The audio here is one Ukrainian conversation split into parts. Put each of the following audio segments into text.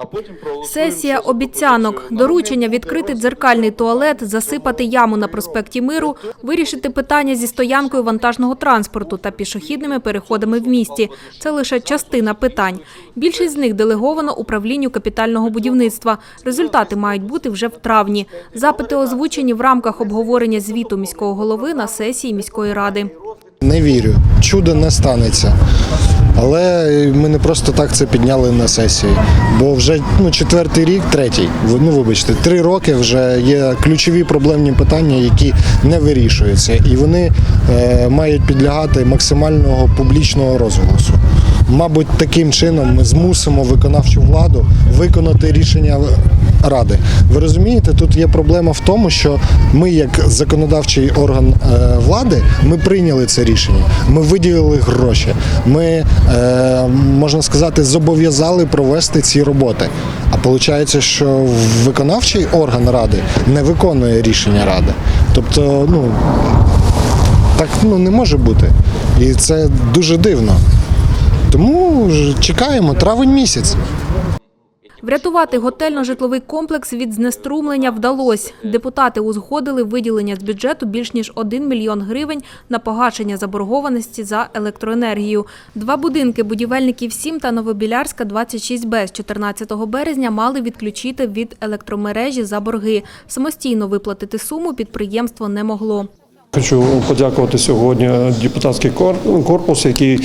а потім проголосуємо. Сесія обіцянок, доручення відкрити дзеркальний туалет, засипати яму на проспекті Миру, вирішити питання зі стоянкою вантажного транспорту та пішохідними переходами в місті. Це лише частина питань. Більшість з них делеговано управлінню капітального будівництва. Результати мають бути вже в травні. Запити озвучені в рамках обговорення звіту міського голови на сесії міської ради. Не вірю, чудо не станеться. Але ми не просто так це підняли на сесії. Бо вже ну, четвертий рік, третій, ну вибачте, три роки вже є ключові проблемні питання, які не вирішуються. І вони е, мають підлягати максимального публічного розголосу. Мабуть, таким чином ми змусимо виконавчу владу виконати рішення ради. Ви розумієте, тут є проблема в тому, що ми, як законодавчий орган е, влади, ми прийняли це рішення. Ми виділили гроші. Ми е, можна сказати зобов'язали провести ці роботи. А виходить, що виконавчий орган ради не виконує рішення ради. Тобто, ну так ну не може бути. І це дуже дивно. Тому чекаємо травень місяць. Врятувати готельно-житловий комплекс від знеструмлення вдалося. Депутати узгодили виділення з бюджету більш ніж 1 мільйон гривень на погашення заборгованості за електроенергію. Два будинки будівельників 7 та Новобілярська 26Б з 14 березня мали відключити від електромережі за борги. Самостійно виплатити суму підприємство не могло. Хочу подякувати сьогодні депутатський корпус, який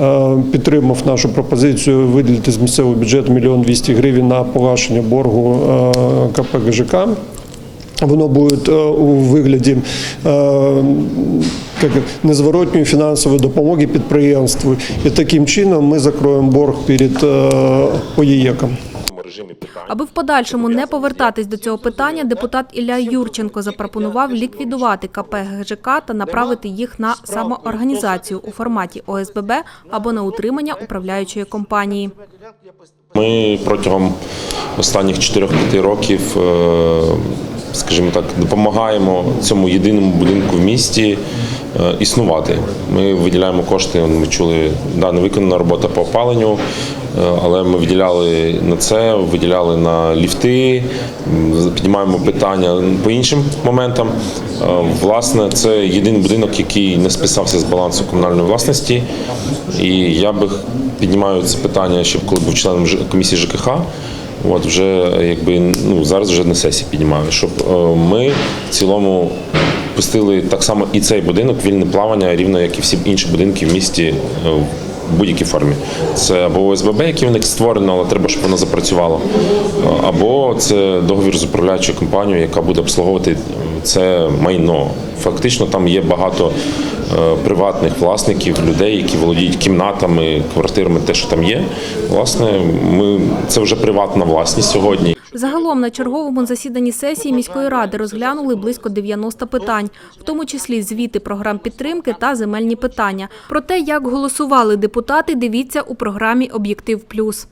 е, підтримав нашу пропозицію виділити з місцевого бюджету мільйон 200 гривень на погашення боргу е, КП ГЖК. Воно буде е, у вигляді як незворотньої фінансової допомоги підприємству. І таким чином ми закроємо борг перед ОЄКом. Режимі питань. Аби в подальшому не повертатись до цього питання, депутат Ілля Юрченко запропонував ліквідувати КП ГЖК та направити їх на самоорганізацію у форматі ОСББ або на утримання управляючої компанії. Ми протягом останніх 4-5 років, е, скажімо так, допомагаємо цьому єдиному будинку в місті е, існувати. Ми виділяємо кошти. Ми чули, да, не виконана робота по опаленню, е, але ми виділяли на це, виділяли на ліфти, піднімаємо питання по іншим моментам. Е, Власне, це єдиний будинок, який не списався з балансу комунальної власності. І я би піднімаю це питання ще коли був членом комісії ЖКХ. От вже якби ну зараз вже на сесії піднімаю, щоб е, ми в цілому пустили так само і цей будинок вільне плавання, рівно як і всі інші будинки в місті е, в будь-якій формі. Це або ОСББ, яке в них створено, але треба, щоб воно запрацювало, або це договір з управляючою компанією, яка буде обслуговувати це майно. Фактично там є багато е, приватних власників, людей, які володіють кімнатами, квартирами, те, що там є. Власне, ми це вже приватна власність сьогодні. Загалом на черговому засіданні сесії міської ради розглянули близько 90 питань, в тому числі звіти програм підтримки та земельні питання. Про те, як голосували депутати, дивіться у програмі Об'єктив Плюс.